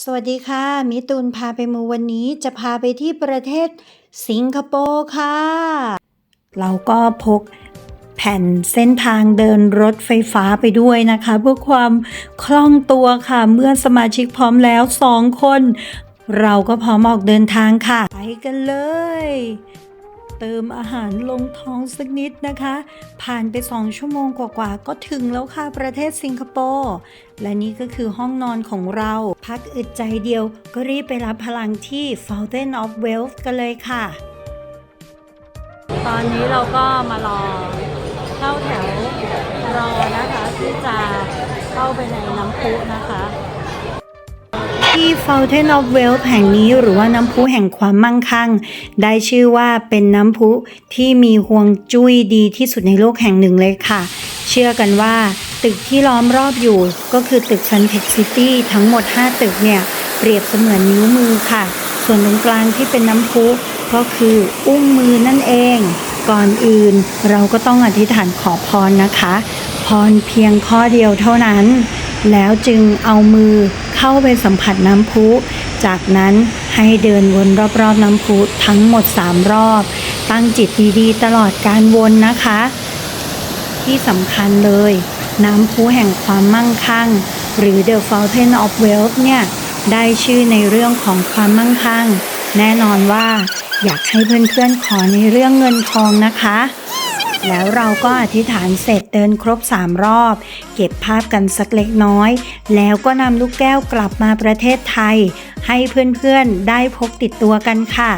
สวัสดีค่ะ มิตูนพาไปมูวันนี้จะพาไปที่ประเทศสิงคโปร์ค่ะ เราก็พกแผ่นเส้นทางเดินรถไฟฟ้าไปด้วยนะคะ เพื่อความคล่องตัวค่ะ เมื่อสมาชิกพร้อมแล้วสองคน เราก็พร้อมออกเดินทางค่ะ ไปกันเลย เติมอาหารลงท้องสักนิดนะคะ ผ่านไป 2 ชั่วโมงกว่าๆ ก็ถึงแล้วค่ะประเทศสิงคโปร์และนี่ก็คือห้องนอนของเรา พักอึดใจเดียวก็รีบไปรับพลังที่ Fountain of Wealth กันเลยค่ะ ตอนนี้เราก็มารอเข้าแถวรอนะคะที่จะเข้าไปในน้ำพุนะคะ ที่ Fountain of Wealth แห่งนี้หรือว่าน้ำพุแห่งความมั่งคั่ง ได้ชื่อว่าเป็นน้ำพุที่มีห่วงจุ้ยดีที่สุดในโลกแห่งหนึ่งเลยค่ะ เชื่อกันว่า ตึกที่ล้อมรอบอยู่ ก็คือตึก Suntec City ทั้งหมด 5 ตึกเนี่ย เปรียบเสมือนนิ้วมือค่ะ ส่วนตรงกลางที่เป็นน้ำพุก็คืออุ้งมือนั่นเอง ก่อนอื่นเราก็ต้องอธิษฐานขอพรนะคะ พรเพียงข้อเดียวเท่านั้น แล้วจึงเอามือ เข้าไปสัมผัสน้ำพุ จากนั้นให้เดินวนรอบๆน้ำพุทั้งหมด 3 รอบ ตั้งจิตดีๆ ตลอดการวนนะคะ ที่สำคัญเลย น้ำพุแห่งความมั่งคั่ง หรือ The Fountain of Wealth เนี่ย ได้ชื่อในเรื่องของความมั่งคั่ง แน่นอนว่าอยากให้เพื่อนๆขอในเรื่องเงินทองนะคะ แล้วเราก็อธิษฐานเสร็จเดินครบ 3 รอบ เก็บภาพกันสักเล็กน้อย แล้วก็นำลูกแก้วกลับมาประเทศไทย ให้เพื่อนๆได้พกติดตัวกันค่ะ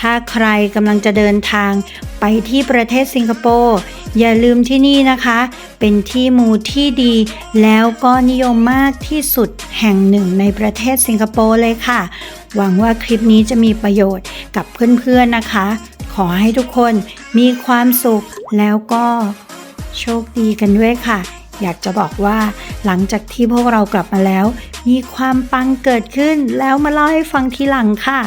ถ้าใครกำลังจะเดินทางไปที่ประเทศสิงคโปร์อย่าลืมที่นี่นะคะ เป็นที่มูที่ดี แล้วก็นิยมมากที่สุดแห่งหนึ่งในประเทศสิงคโปร์เลยค่ะ หวังว่าคลิปนี้จะมีประโยชน์กับเพื่อนๆนะคะ ขอให้ทุกคน มีความสุขแล้วก็โชคดีกันด้วยค่ะ อยากจะบอกว่าหลังจากที่พวกเรากลับมาแล้ว มีความปังเกิดขึ้นแล้วมาเล่าให้ฟังทีหลังค่ะ